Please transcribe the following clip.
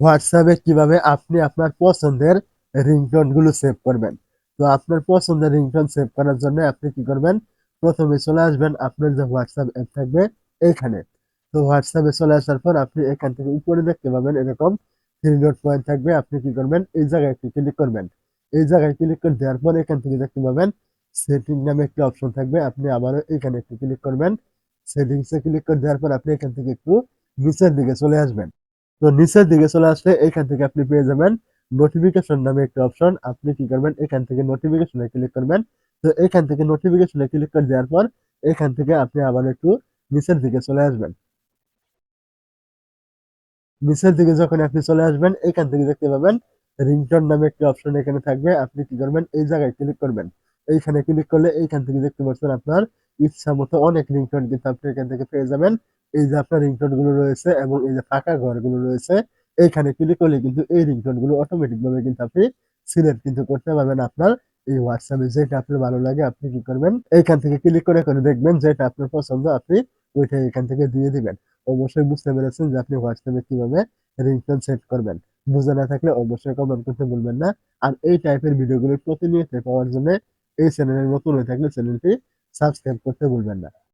হোয়াটসঅ্যাপে কীভাবে আপনি আপনার পছন্দের রিংটোনগুলো সেভ করবেন। তো আপনার পছন্দের রিংটোন সেভ করার জন্য আপনি কি করবেন? প্রথমে চলে আসবেন আপনার যে হোয়াটসঅ্যাপ অ্যাপ থাকবে এইখানে তো হোয়াটসঅ্যাপে চলে আসার পর আপনি এখান থেকে উপরে দেখতে পাবেন এরকম থ্রি ডট পয়েন্ট থাকবে। আপনি কি করবেন? এই জায়গায় একটু ক্লিক করবেন। এই জায়গায় ক্লিক করে দেওয়ার পর এখান থেকে দেখতে পাবেন সেটিং নামে একটি অপশন থাকবে। আপনি আবারও এখানে একটু ক্লিক করবেন। সেটিংসে ক্লিক করে দেওয়ার পর আপনি এখান থেকে একটু নিচের দিকে চলে আসবেন। তো নিচের দিকে চলে আসলে এখান থেকে আপনি পেয়ে যাবেন নোটিফিকেশন নামে একটা অপশন আপনি কি করবেন? এখান থেকে নোটিফিকেশনে ক্লিক করবেন। তো এখান থেকে নোটিফিকেশনে ক্লিক করে দেওয়ার পর এখান থেকে আপনি আবার একটু নিচের দিকে চলে আসবেন। নিচের দিকে যখন আপনি চলে আসবেন, এখান থেকে দেখতে পাবেন রিংটোন নামে একটি অপশন এখানে থাকবে। আপনি কি করবেন? এই জায়গায় ক্লিক করবেন। এইখানে ক্লিক করলে এইখান থেকে দেখতে পাচ্ছেন আপনার ইচ্ছা মতো অনেক রিংটোন কিন্তু আপনি এখান থেকে পেয়ে যাবেন। এই যে আপনার রিংটোনগুলো রয়েছে এবং এই যে ফাঁকা ঘরগুলো রয়েছে, এইখানে ক্লিক করলে কিন্তু এই রিংটোনগুলো অটোমেটিক ভাবে কিন্তু আপনি সিলেক্ট কিন্তু করতে পারবেন আপনার এই হোয়াটসঅ্যাপে যেটা আপনার ভালো লাগে আপনি কি করবেন? এইখান থেকে ক্লিক করে করে দেখবেন যেটা আপনার পছন্দ আপনি ওইটা এখান থেকে দিয়ে দিবেন। অবশ্যই বুঝতে পেরেছেন যে আপনি হোয়াটসঅ্যাপে কীভাবে রিংটোন সেট করবেন। বুঝে না থাকলে অবশ্যই কমেন্ট করতে ভুলবেন না। আর এই টাইপের ভিডিওগুলো প্রতিনিয়ত পাওয়ার জন্য এই চ্যানেলের নতুন হয়ে থাকলে চ্যানেলটি সাবস্ক্রাইব করতে ভুলবেন না।